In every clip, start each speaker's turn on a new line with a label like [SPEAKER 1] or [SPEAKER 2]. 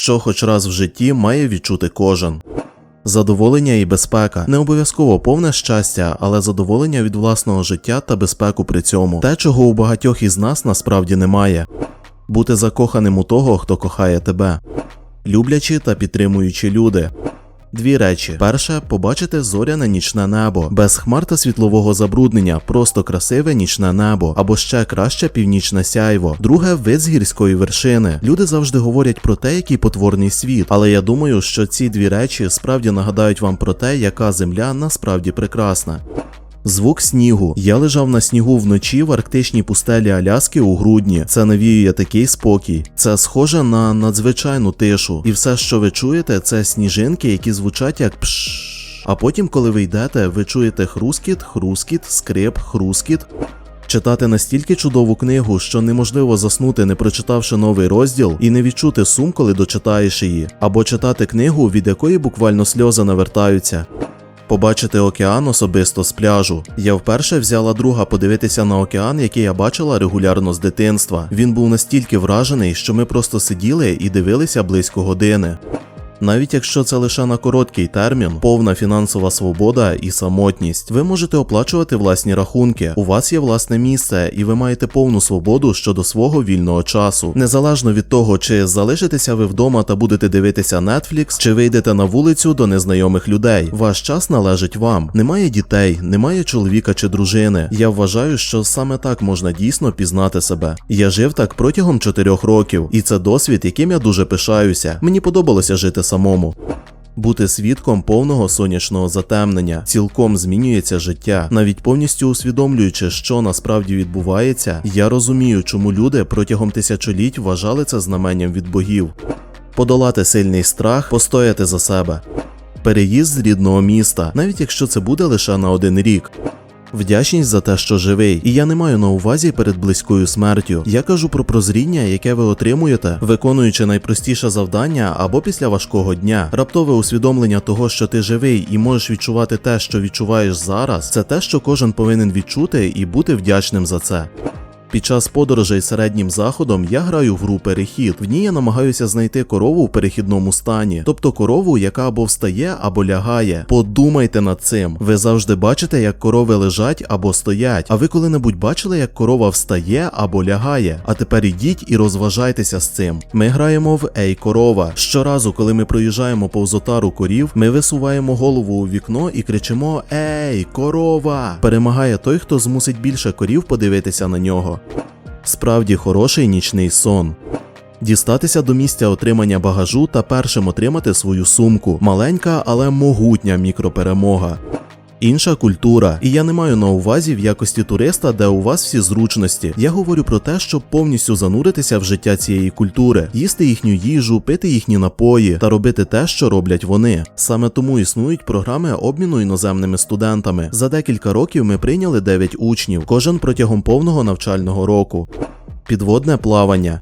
[SPEAKER 1] що хоч раз в житті має відчути кожен. Задоволення і безпека не обов'язково повне щастя, але задоволення від власного життя та безпеку при цьому те, чого у багатьох із нас насправді немає. Бути закоханим у того, хто кохає тебе, люблячі та підтримуючі люди. Дві речі: перше побачити зоряне нічне небо, без хмар та світлового забруднення, просто красиве нічне небо, або ще краще північне сяйво. Друге вид з гірської вершини. Люди завжди говорять про те, який потворний світ, але я думаю, що ці дві речі справді нагадають вам про те, яка земля насправді прекрасна. Звук снігу. Я лежав на снігу вночі в арктичній пустелі Аляски у грудні. Це навіює такий спокій. Це схоже на надзвичайну тишу. І все, що ви чуєте, це сніжинки, які звучать як пш. А потім, коли ви йдете, ви чуєте хрускіт, хрускіт, скрип, хрускіт. Читати настільки чудову книгу, що неможливо заснути, не прочитавши новий розділ, і не відчути сум, коли дочитаєш її, або читати книгу, від якої буквально сльози навертаються. Побачити океан особисто з пляжу. Я вперше взяла друга подивитися на океан, який я бачила регулярно з дитинства. Він був настільки вражений, що ми просто сиділи і дивилися близько години. Навіть якщо це лише на короткий термін, повна фінансова свобода і самотність, ви можете оплачувати власні рахунки. У вас є власне місце, і ви маєте повну свободу щодо свого вільного часу, незалежно від того, чи залишитеся ви вдома та будете дивитися Netflix, чи вийдете на вулицю до незнайомих людей. Ваш час належить вам. Немає дітей, немає чоловіка чи дружини. Я вважаю, що саме так можна дійсно пізнати себе. Я жив так протягом чотирьох років, і це досвід, яким я дуже пишаюся. Мені подобалося жити самому. Бути свідком повного сонячного затемнення цілком змінюється життя, навіть повністю усвідомлюючи, що насправді відбувається, я розумію, чому люди протягом тисячоліть вважали це знаменням від богів. Подолати сильний страх, постояти за себе. Переїзд з рідного міста, навіть якщо це буде лише на один рік. Вдячність за те, що живий, і я не маю на увазі перед близькою смертю. Я кажу про прозріння, яке ви отримуєте, виконуючи найпростіше завдання або після важкого дня. Раптове усвідомлення того, що ти живий і можеш відчувати те, що відчуваєш зараз, це те, що кожен повинен відчути і бути вдячним за це. Під час подорожей середнім заходом я граю в гру перехід. В ній я намагаюся знайти корову в перехідному стані, тобто корову, яка або встає, або лягає. Подумайте над цим. Ви завжди бачите, як корови лежать або стоять. А ви коли-небудь бачили, як корова встає або лягає? А тепер ідіть і розважайтеся з цим. Ми граємо в Ей корова. Щоразу, коли ми проїжджаємо повз отару корів, ми висуваємо голову у вікно і кричимо Ей, корова! Перемагає той, хто змусить більше корів подивитися на нього. Справді хороший нічний сон. Дістатися до місця отримання багажу та першим отримати свою сумку. Маленька, але могутня мікроперемога. Інша культура, і я не маю на увазі в якості туриста, де у вас всі зручності. Я говорю про те, щоб повністю зануритися в життя цієї культури, їсти їхню їжу, пити їхні напої та робити те, що роблять вони. Саме тому існують програми обміну іноземними студентами. За декілька років ми прийняли 9 учнів, кожен протягом повного навчального року. Підводне плавання.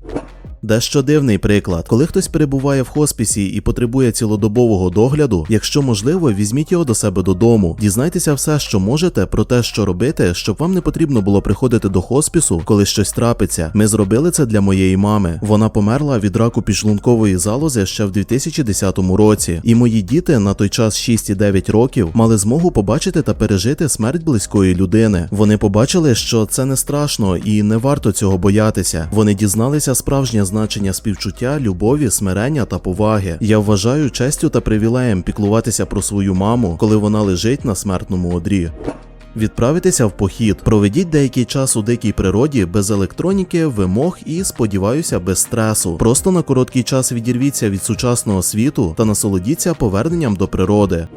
[SPEAKER 1] Дещо дивний приклад, коли хтось перебуває в хоспісі і потребує цілодобового догляду, якщо можливо, візьміть його до себе додому, дізнайтеся все, що можете, про те, що робити, щоб вам не потрібно було приходити до хоспісу, коли щось трапиться. Ми зробили це для моєї мами. Вона померла від раку підшлункової залози ще в 2010 році, і мої діти на той час 6 і 9 років мали змогу побачити та пережити смерть близької людини. Вони побачили, що це не страшно і не варто цього боятися. Вони дізналися справжнє значення співчуття, любові, смирення та поваги. Я вважаю честю та привілеєм піклуватися про свою маму, коли вона лежить на смертному одрі. Відправитися в похід, проведіть деякий час у дикій природі без електроніки, вимог і, сподіваюся, без стресу. Просто на короткий час відірвіться від сучасного світу та насолодіться поверненням до природи.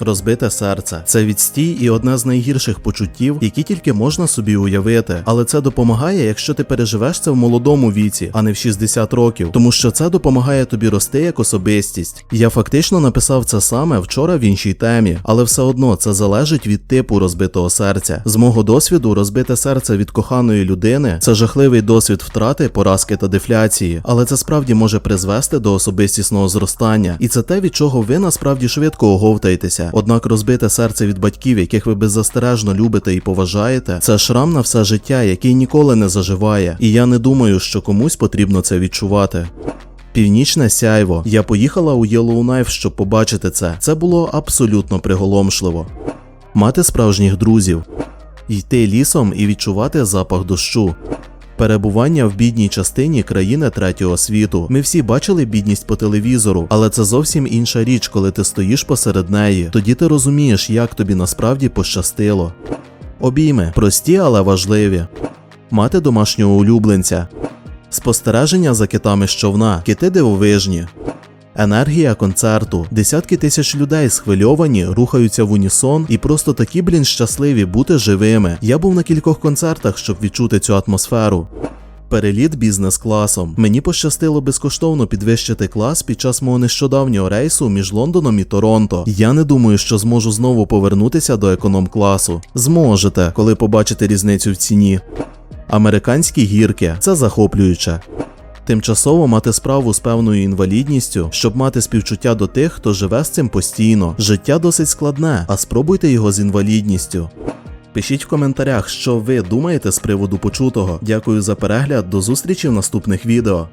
[SPEAKER 1] Розбите серце це відстій і одне з найгірших почуттів, які тільки можна собі уявити. Але це допомагає, якщо ти переживеш це в молодому віці, а не в 60 років, тому що це допомагає тобі рости як особистість. Я фактично написав це саме вчора в іншій темі, але все одно це залежить від типу розбитого серця. З мого досвіду, розбите серце від коханої людини це жахливий досвід втрати, поразки та дефляції, але це справді може призвести до особистісного зростання, і це те, від чого ви насправді швидко оговтаєтеся. Однак розбите серце від батьків, яких ви беззастережно любите і поважаєте, це шрам на все життя, який ніколи не заживає, і я не думаю, що комусь потрібно це відчувати. Північне сяйво. Я поїхала у Yellowknife, щоб побачити це. Це було абсолютно приголомшливо. Мати справжніх друзів, йти лісом і відчувати запах дощу. Перебування в бідній частині країни третього світу. Ми всі бачили бідність по телевізору, але це зовсім інша річ, коли ти стоїш посеред неї. Тоді ти розумієш, як тобі насправді пощастило. Обійми прості, але важливі. Мати домашнього улюбленця. Спостереження за китами з човна, кити дивовижні. Енергія концерту. Десятки тисяч людей схвильовані, рухаються в унісон і просто такі, блін, щасливі бути живими. Я був на кількох концертах, щоб відчути цю атмосферу. Переліт бізнес-класом. Мені пощастило безкоштовно підвищити клас під час мого нещодавнього рейсу між Лондоном і Торонто. Я не думаю, що зможу знову повернутися до економ-класу. Зможете, коли побачите різницю в ціні. Американські гірки це захоплююче. Тимчасово мати справу з певною інвалідністю, щоб мати співчуття до тих, хто живе з цим постійно. Життя досить складне, а спробуйте його з інвалідністю. Пишіть в коментарях, що ви думаєте з приводу почутого. Дякую за перегляд, до зустрічі в наступних відео.